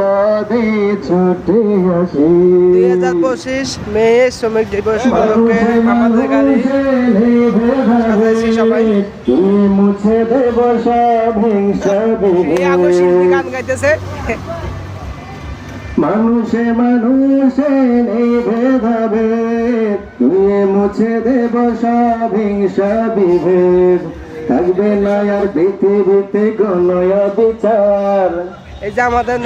বিপদে ছুটে আসি। দুই হাজার পঁচিশ মে শ্রমিক দিবস উপলক্ষে আমাদের গাড়ি সবাই। মুছে দেব সব হিংসা গান গাইতেছে। মানুষে মানুষে নেই ভেদাভেদ। তুই মুছে দেব সব হিংসা বিভেদ থাকবে না আর পৃথিবীতে কোনো বিচার এই যে আমাদের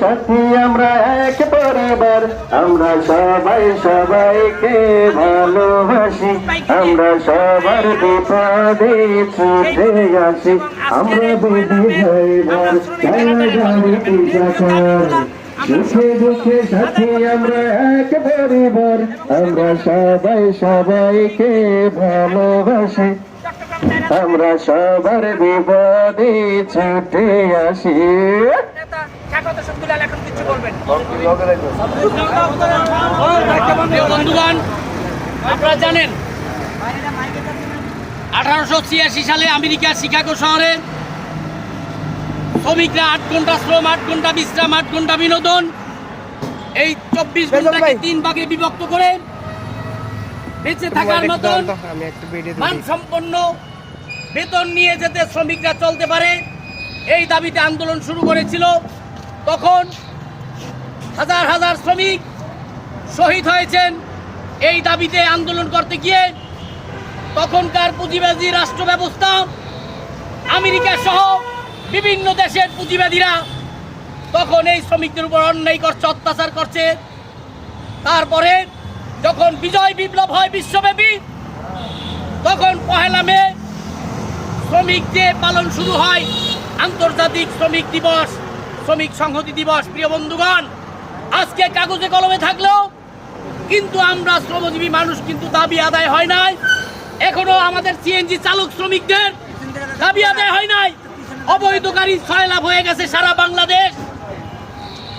সাথী আমরা এক পরিবার। আমরা সবাই সবাইকে ভালোবাসি। আমরা সবার বিপদে ছুটে আসি। আমরা জায়গায় যাচার সুখে দুঃখে সাথী আমরা এক পরিবার। আমরা সবাই সবাইকে ভালোবাসি। আমরা সবার বিপদে ছুটে আসি। বন্ধুগণ আপনারা জানেন আঠারোশো ছিয়াশি সালে আমেরিকার শিকাগো শহরে শ্রমিকরা আট ঘণ্টা শ্রম আট ঘণ্টা বিশ্রাম আট ঘণ্টা বিনোদন এই চব্বিশ ঘন্টাকে তিন ভাগে বিভক্ত করে বেঁচে থাকার মতন ভিডিও মানসম্পন্ন বেতন নিয়ে যেতে শ্রমিকরা চলতে পারে, এই দাবিতে আন্দোলন শুরু করেছিল। তখন হাজার হাজার শ্রমিক শহীদ হয়েছেন এই দাবিতে আন্দোলন করতে গিয়ে। তখনকার পুঁজিবাদী রাষ্ট্র ব্যবস্থা আমেরিকা সহ বিভিন্ন দেশের পুঁজিবাদীরা তখন এই শ্রমিকদের উপর অন্যায় করছে, অত্যাচার করছে। তারপরে যখন বিজয় বিপ্লব হয় বিশ্বব্যাপী, তখন পহেলা মে শ্রমিক যে পালন শুরু হয়, আন্তর্জাতিক শ্রমিক দিবস, শ্রমিক সংহতি দিবস, প্রিয় বন্ধুগণ, আজকে কাগজে কলমে থাকলেও কিন্তু আমরা শ্রমজীবী মানুষ কিন্তু দাবি আদায় হয় নাই। এখনও আমাদের সিএনজি চালক শ্রমিকদের দাবি আদায় হয় নাই। অবৈধ গাড়ি ছয় লাভ হয়ে গেছে সারা বাংলাদেশ।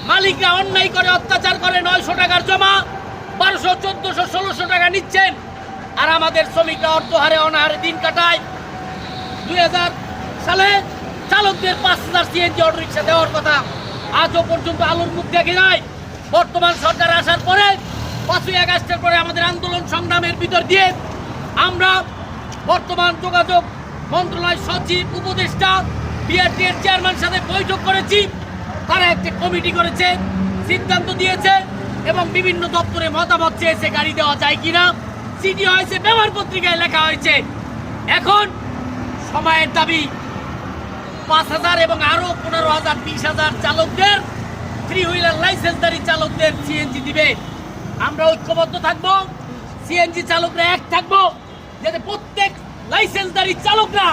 মালিকরা অন্যায় করে, অত্যাচার করে, নয়শো টাকার জমা, বারোশো, চোদ্দশো, ষোলোশো টাকা নিচ্ছেন। আর আমাদের শ্রমিকরা অর্থহারে অনাহারে দিন কাটায়। সালে চালকদের পাঁচ হাজার সিএনজি অটো রিক্সা দেওয়ার কথা। আজও পর্যন্ত আলোর মুখ দেখে নাই। বর্তমান সরকার আসার পরে পাঁচই আগস্টের পরে আমাদের আন্দোলন সংগ্রামের ভিতর দিয়ে আমরা বর্তমান যোগাযোগ মন্ত্রণালয় সচিব, উপদেষ্টা বিআরটি এর চেয়ারম্যান সাথে বৈঠক করেছি। তারা একটি কমিটি করেছে, সিদ্ধান্ত দিয়েছে এবং বিভিন্ন দপ্তরে মতামত চেয়েছে গাড়ি দেওয়া যায় কিনা। চিঠি হয়েছে ব্যবহার পত্রিকায় লেখা হয়েছে। এখন সময়ের দাবি। পাঁচ হাজার এবং আরও পনেরো হাজার বিশ হাজার চালকদের থ্রি হুইলার লাইসেন্সধারী চালকদের সিএনজি দিবে। আমরা ঐক্যবদ্ধ থাকব সিএনজি চালকরা এক থাকব যাতে প্রত্যেক লাইসেন্সধারী চালকরা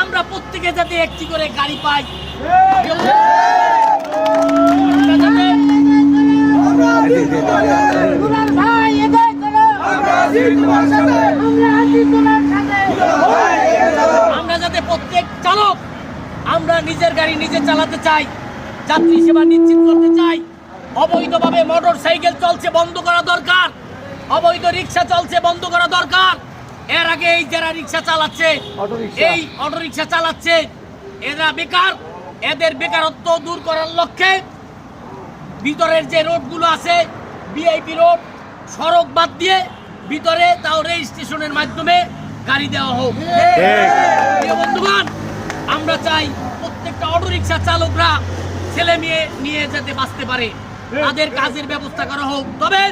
আমরা প্রত্যেকে যাতে একটি করে গাড়ি পাই। গাড়ি নিজে চালাতে চাই যাত্রী সেবা নিশ্চিত করতে চাই। অবৈধভাবে মোটর সাইকেল চলছে বন্ধ করা দরকার। অবৈধ রিক্সা চলছে বন্ধ করা দরকার। এর আগে এই যারা রিক্সা চালাচ্ছে এই অটো রিক্সা চালাচ্ছে এরা বেকার। এদের বেকারত্ব দূর করার লক্ষ্যে ভিতরের যে রোডগুলো আছে ভিআইপি রোড সড়ক বাদ দিয়ে ভিতরে তাও রেজিস্ট্রেশনের মাধ্যমে গাড়ি দেওয়া হোক। বন্ধুগণ আমরা চাই প্রত্যেকটা অটো রিক্সা চালকরা ছেলে মেয়ে নিয়ে যেতে বাঁচতে পারে। তাদের কাজের ব্যবস্থা করা হোক। তবে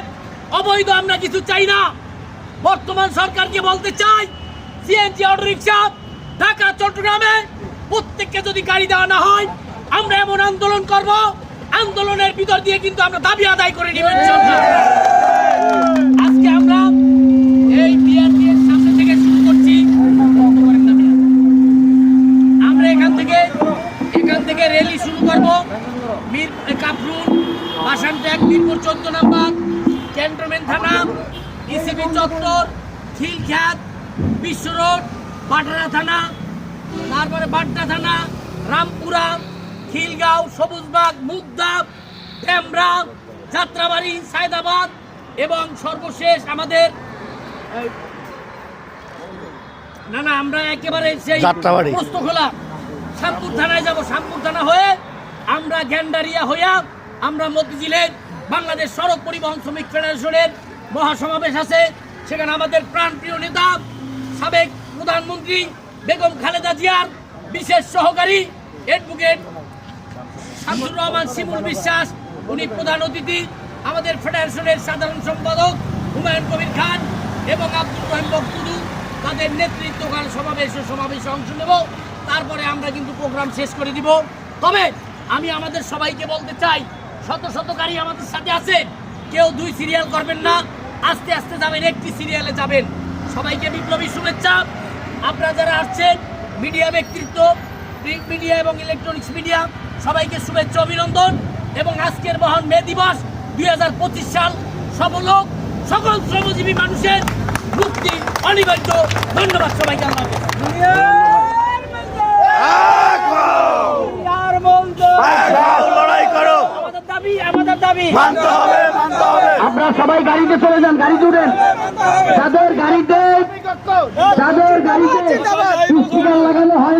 অবৈধ আমরা কিছু চাই না। বর্তমান সরকারকে বলতে চাই সিএনজি অটো রিক্সা ঢাকা চট্টগ্রামে প্রত্যেককে যদি গাড়ি দেওয়া না হয় আমরা এমন আন্দোলন করব। আন্দোলনের ভিতর দিয়ে কিন্তু আমরা দাবি আদায় করে নেবেন ইনশাআল্লাহ। আজকে আমরা এই বিআরটি এর সামনে থেকে শুরু করছি আমরা এখান থেকে এখান থেকে র্যালি শুরু করব মীর কাফরুল ভাসান ট্যাগ মিরপুর চোদ্দ নাম্বার ক্যান্টনমেন্ট থানা ইসিবি চত্বর খিলখ্যাত বিশ্ব রোড বাটারা থানা তারপরে বাড্ডা থানা রামপুরা খিলগাঁও সবুজবাগ মুগদা ডেমরা যাত্রাবাড়ি সায়দাবাদ এবং সর্বশেষ আমাদের না না আমরা একেবারে সেই যাত্রাবাড়ি। পোস্তখোলা শ্যামপুর থানায় যাব শ্যামপুর থানা হয়ে আমরা গ্যান্ডারিয়া হইয়া আমরা মতিঝিলের বাংলাদেশ সড়ক পরিবহন শ্রমিক ফেডারেশনের মহাসমাবেশ আছে। সেখানে আমাদের প্রাণপ্রিয় নেতা, সাবেক প্রধানমন্ত্রী বেগম খালেদা জিয়ার বিশেষ সহকারী অ্যাডভোকেট শামসুর রহমান শিমুল বিশ্বাস, উনি প্রধান অতিথি, আমাদের ফেডারেশনের সাধারণ সম্পাদক হুমায়ুন কবির খান এবং আব্দুল রহিম বক্তুদু তাদের নেতৃত্বকাল সমাবেশ সমাবেশে অংশ নেব। তারপরে আমরা কিন্তু প্রোগ্রাম শেষ করে দিব। তবে আমি আমাদের সবাইকে বলতে চাই শত শত গাড়ি আমাদের সাথে আছে। কেউ দুই সিরিয়াল করবেন না। আস্তে আস্তে যাবেন একটি সিরিয়ালে যাবেন। সবাইকে বিপ্লবী শুভেচ্ছা। আপনারা যারা আসছেন মিডিয়া ব্যক্তিত্ব প্রিন্ট মিডিয়া এবং ইলেকট্রনিক্স মিডিয়া সবাইকে শুভেচ্ছা অভিনন্দন। এবং আজকের মহান মে দিবস দুই হাজার পঁচিশ সাল সবলোক সকল শ্রমজীবী মানুষের মুক্তি অনিবার্য। ধন্যবাদ সবাইকে আল্লাহ হাফেজ। লড়াই করো আমাদের দাবি আমাদের দাবি। মানতে হবে মানতে হবে। আপনারা সবাই গাড়িতে চলে যান গাড়ি উঠেন যাদের গাড়িতে যাদের গাড়িতে। লাগানো হয়